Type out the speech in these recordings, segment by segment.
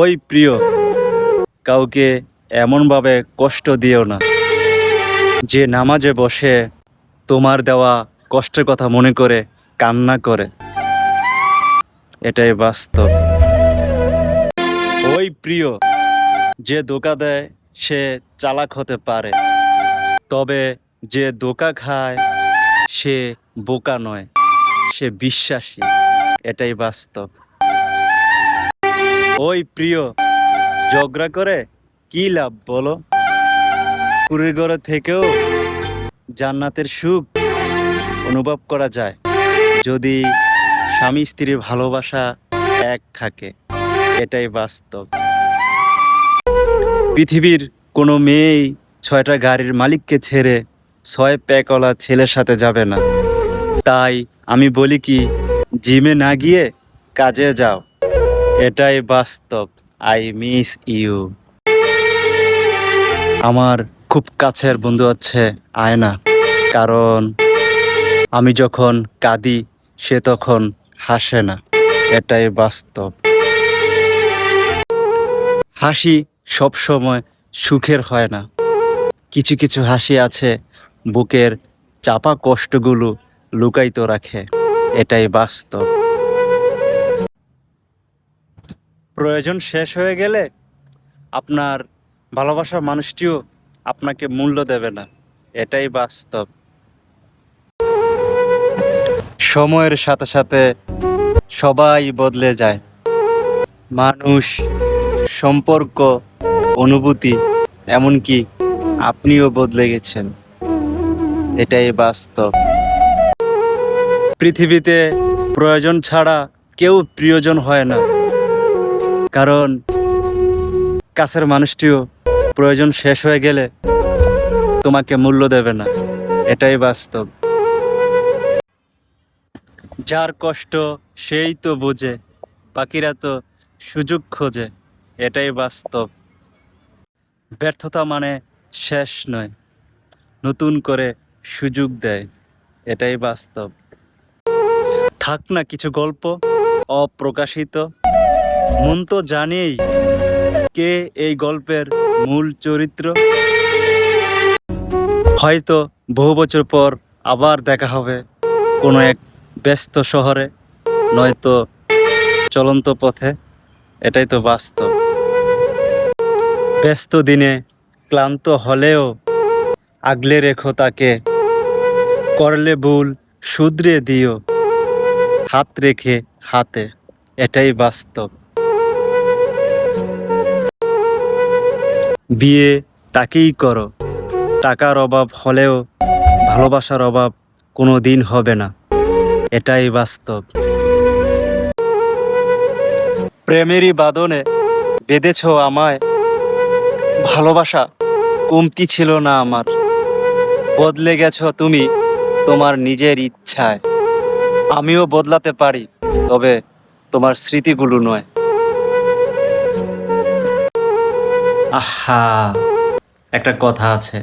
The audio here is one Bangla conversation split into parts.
ওই প্রিয়, কাউকে এমনভাবে কষ্ট দিও না। যে নামাজে বসে তোমার দেওয়া কষ্টের কথা মনে করে কান্না করে। এটাই বাস্তব। ওই প্রিয়, যে দোকা দেয় সে চালাক হতে পারে। তবে যে দোকা খায় সে বোকা নয়, সে বিশ্বাসী। এটাই বাস্তব। ওই প্রিয়, ঝগড়া করে কি লাভ বলো? পুরীর ঘরে থেকেও জান্নাতের সুখ অনুভব করা যায় যদি স্বামী স্ত্রীর ভালোবাসা এক থাকে, এটাই বাস্তব। পৃথিবীর কোনো মেয়েই ছয়টা গাড়ির মালিককে ছেড়ে ছয় প্যাকওয়ালা ছেলের সাথে যাবে না। তাই আমি বলি কি, জিমে না গিয়ে কাজে যাও। এটাই বাস্তব। আই মিস ইউ আমার খুব কাছের বন্ধু হচ্ছে আয়না। কারণ আমি যখন কাঁদি, সে তখন হাসে না। এটাই বাস্তব। হাসি সব সময় সুখের হয় না। কিছু কিছু হাসি আছে, বুকের চাপা কষ্টগুলো লুকায়িত রাখে। এটাই বাস্তব। প্রয়োজন শেষ হয়ে গেলে আপনার ভালোবাসার মানুষটিও আপনাকে মূল্য দেবে না। এটাই বাস্তব। সময়ের সাথে সাথে সবাই বদলে যায়। মানুষ, সম্পর্ক, অনুভূতি, এমনকি আপনিও বদলে গেছেন। এটাই বাস্তব। পৃথিবীতে প্রয়োজন ছাড়া কেউ প্রিয়জন হয় না। কারণ কাছের মানুষটিও প্রয়োজন শেষ হয়ে গেলে তোমাকে মূল্য দেবে না। এটাই বাস্তব। যার কষ্ট সেই তো বোঝে, বাকিরা তো সুযোগ খোঁজে, এটাই বাস্তব। ব্যর্থতা মানে শেষ নয়, নতুন করে সুযোগ দেয়, এটাই বাস্তব। থাক না কিছু গল্প, অপ্রকাশিত। মন তো জানেই কে এই গল্পের মূল চরিত্র। হয়তো বহু বছর পর আবার দেখা হবে কোনো এক ব্যস্ত শহরে, নয়তো চলন্ত পথে। এটাই তো বাস্তব। ব্যস্ত দিনে ক্লান্ত হলেও আগলে রেখো তাকে। করলে ভুল শুধরে দিও হাত রেখে হাতে। এটাই বাস্তব। বিয়ে তাকেই করো। টাকার অভাব হলেও ভালোবাসার অভাব কোনো দিন হবে না। এটাই বাস্তব। প্রেমেরই বাদনে বেঁধেছ আমায়। ভালোবাসা কমতি ছিল না আমার। বদলে গেছ তুমি তোমার নিজের ইচ্ছায়। আমিও বদলাতে পারি, তবে তোমার স্মৃতিগুলো নয়। আহা, একটা কথা আছে।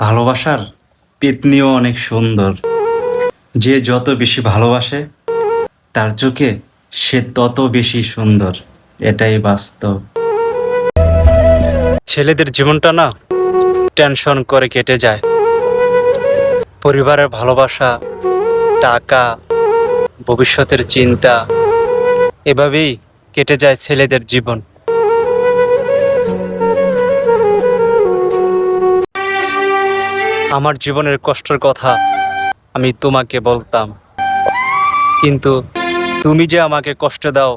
ভালোবাসার পেতনিও অনেক সুন্দর। যে যত বেশি ভালোবাসে, তার চোখে সে তত বেশি সুন্দর। এটাই বাস্তব। ছেলেদের জীবনটা না টেনশন করে কেটে যায়। পরিবারের ভালোবাসা, টাকা, ভবিষ্যতের চিন্তা, এভাবেই কেটে যায় ছেলেদের জীবন। আমার জীবনের কষ্টের কথা আমি তোমাকে বলতাম। কিন্তু তুমি যে আমাকে কষ্ট দাও,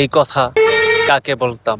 এই কথা কাকে বলতাম?